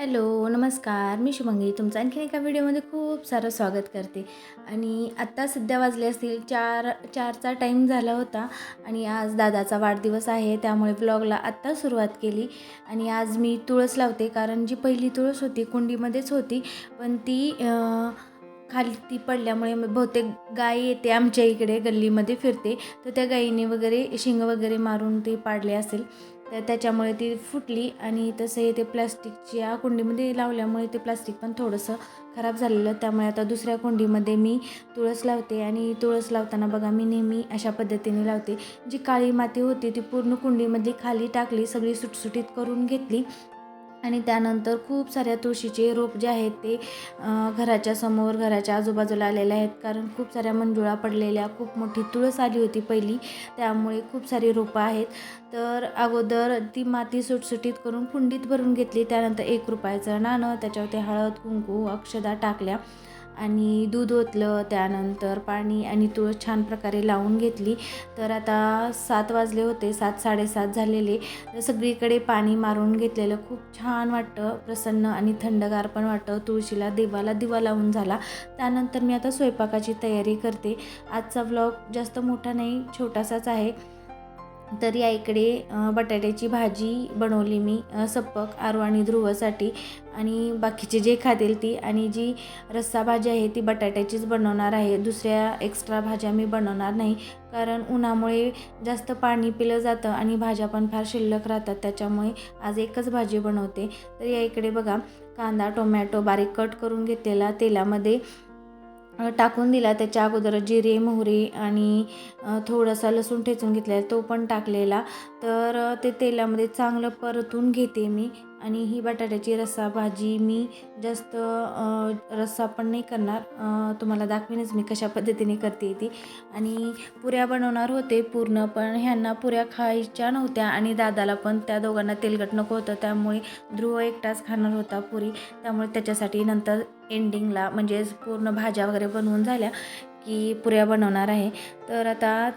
Hello नमस्कार. मी शुभंगी. तुमचं आणखीन एका व्हिडिओमध्ये खूप सारं स्वागत करते. आणि आत्ता सध्या वाजले असतील चार चारचा टाईम झाला होता आणि आज दादाचा वाढदिवस आहे त्यामुळे ब्लॉगला आत्ता सुरुवात केली. आणि आज मी तुळस लावते कारण जी पहिली तुळस होती कुंडीमध्येच होती पण ती अं, खाली ती पडल्यामुळे बहुतेक गाय येते आमच्या इकडे गल्लीमध्ये फिरते. तर त्या गाईने वगैरे शिंग वगैरे मारून ते पाडले असेल. तर त्याच्यामुळे ती फुटली आणि तसंही ते प्लास्टिकच्या कुंडीमध्ये लावल्यामुळे ते प्लास्टिक पण थोडंसं खराब झालेलं. त्यामुळे आता दुसऱ्या कुंडीमध्ये मी तुळस लावते आणि तुळस लावताना बघा मी नेहमी अशा पद्धतीने लावते. जी काळी माती होती ती पूर्ण कुंडीमधली खाली टाकली सगळी सुटसुटीत करून घेतली. आणि त्यानंतर खूप साऱ्या तुळशीचे रोप जे आहेत ते घराच्या समोर घराच्या आजूबाजूला आलेले आहेत. कारण खूप साऱ्या मंजुळा पडलेल्या खूप मोठी तुळस आली होती पहिली. त्यामुळे खूप सारी रोपं आहेत. तर अगोदर ती माती सुटसुटीत करून कुंडीत भरून घेतली. त्यानंतर एक रुपयाचं नाणं त्याच्यावरती हळद कुंकू अक्षदा टाकल्या. आणि दूध ओतलं त्यानंतर पाणी आणि तुळस छान प्रकारे लावून घेतली. तर आता सात वाजले होते सात साडेसात झालेले. तर सगळीकडे पाणी मारून घेतलेलं. खूप छान वाटतं प्रसन्न आणि थंडगार पण वाटतं. तुळशीला देवाला दिवा लावून झाला. त्यानंतर मी आता स्वयंपाकाची तयारी करते. आजचा व्लॉग जास्त मोठा नाही छोटासाच आहे. तर या इकडे बटाट्याची भाजी बनवली मी सप्पक आरू आणि ध्रुवासाठी. आणि बाकीचे जे खातील ती आणि जी रस्सा भाजी आहे ती बटाट्याचीच बनवणार आहे. दुसऱ्या एक्स्ट्रा भाज्या मी बनवणार नाही. कारण उन्हामुळे जास्त पाणी पिलं जातं आणि भाज्या पण फार शिल्लक राहतात. त्याच्यामुळे आज एकच भाजी बनवते. तर या इकडे बघा कांदा टोमॅटो बारीक कट करून घेतलेला तेलामध्ये टाकून दिला. त्याच्या अगोदर जिरे मोहरी आणि थोडासा लसूण ठेचून घेतलेला तो पण टाकलेला. तर ते तेलामध्ये चांगलं परतून घेते मी. आणि ही बटाट्याची रस्सा भाजी मी जास्त रस्सा पण नाही करणार. तुम्हाला दाखवीनच मी कशा पद्धतीने करते ती. आणि पुऱ्या बनवणार होते पूर्ण पण ह्यांना पुऱ्या खायच्या नव्हत्या आणि दादाला पण त्या दोघांना तेलगट नको होतं. त्यामुळे ध्रुव एकटाच खाणार होता पुरी. त्यामुळे त्याच्यासाठी नंतर एंडिंगला म्हणजेच पूर्ण भाज्या वगैरे बनवून झाल्या की पुऱ्या बनवणार आहे. तर आता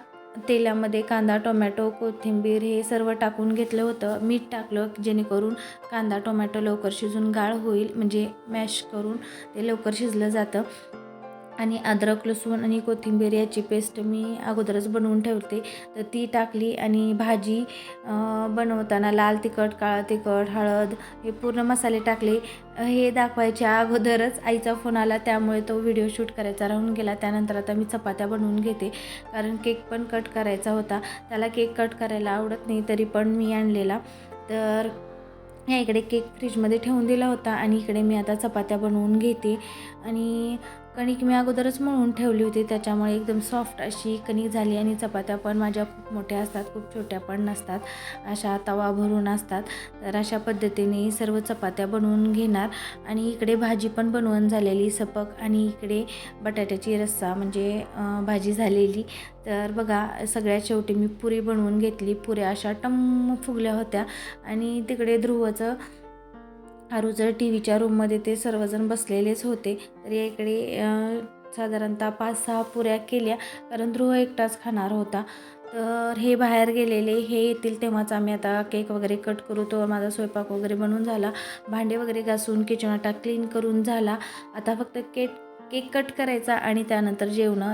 तेलामध्ये कांदा टोमॅटो कोथिंबीर हे सर्व टाकून घेतलं होतं. मीठ टाकलं जेणेकरून कांदा टोमॅटो लवकर शिजून गाळ होईल म्हणजे मॅश करून ते लवकर शिजलं जातं. आणि अद्रक लसूण आणि कोथिंबीर याची पेस्ट मी अगोदरच बनवून ठेवते. तर ती टाकली आणि भाजी बनवताना लाल तिखट काळं तिखट हळद हे पूर्ण मसाले टाकले. हे दाखवायच्या अगोदरच आईचा फोन आला त्यामुळे तो व्हिडिओ शूट करायचा राहून गेला. त्यानंतर आता मी चपात्या बनवून घेते. कारण केक पण कट करायचा होता. त्याला केक कट करायला आवडत नाही तरी पण मी आणलेला. तर ह्या इकडे केक फ्रीजमध्ये ठेवून दिला होता आणि इकडे मी आता चपात्या बनवून घेते. आणि कणिक मी अगोदरच मळून ठेवली होती त्याच्यामुळे एकदम सॉफ्ट अशी कणिक झाली आणि चपात्या पण माझ्या खूप मोठ्या असतात खूप छोट्या पण नसतात. अशा तवा भरून असतात. तर अशा पद्धतीने सर्व चपात्या बनवून घेणार. आणि इकडे भाजी पण बनवून झालेली सपक आणि इकडे बटाट्याची रस्सा म्हणजे भाजी झालेली. तर बघा सगळ्यात शेवटी मी पुरी बनवून घेतली. पुऱ्या अशा टम्म फुगल्या होत्या. आणि तिकडे ध्रुवचं आरूचं टी व्हीच्या रूममध्ये ते सर्वजण बसलेलेच होते तर या इकडे साधारणतः पाच सहा पुऱ्या केल्या कारण ध्रुव एकटाच खाणार होता. तर हे बाहेर गेलेले हे येतील तेव्हाच आम्ही आता केक वगैरे कट करू. तो माझा स्वयंपाक वगैरे बनून झाला. भांडे वगैरे घासून किचनाटा क्लीन करून झाला. आता फक्त केक केक कट करायचा आणि त्यानंतर जेवणं.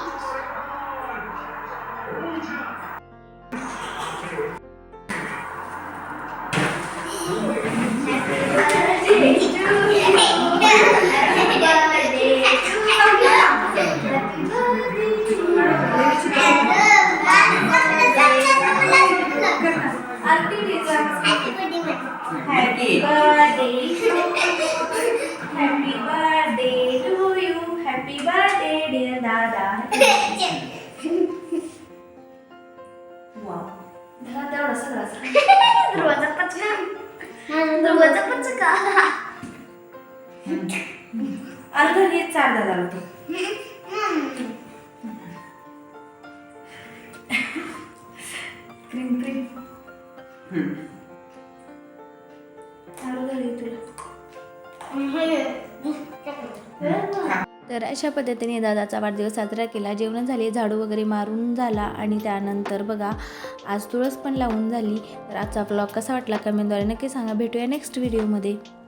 Birthday happy birthday to you happy birthday dear दादा वाव धरा तेवढा सगळा दरवाजा पचका दरवाजा पचका अर्ध हे चार दादाला तो क्रीम क्रीम तर अशा पद्धतीने दादाचा वाढदिवस साजरा केला. जेवण झाले झाडू वगैरे मारून झाला आणि त्यानंतर बघा आज तुळस पण लावून झाली. तर आजचा ब्लॉग कसा वाटला कमेंटद्वारे नक्की सांगा. भेटूया नेक्स्ट व्हिडिओमध्ये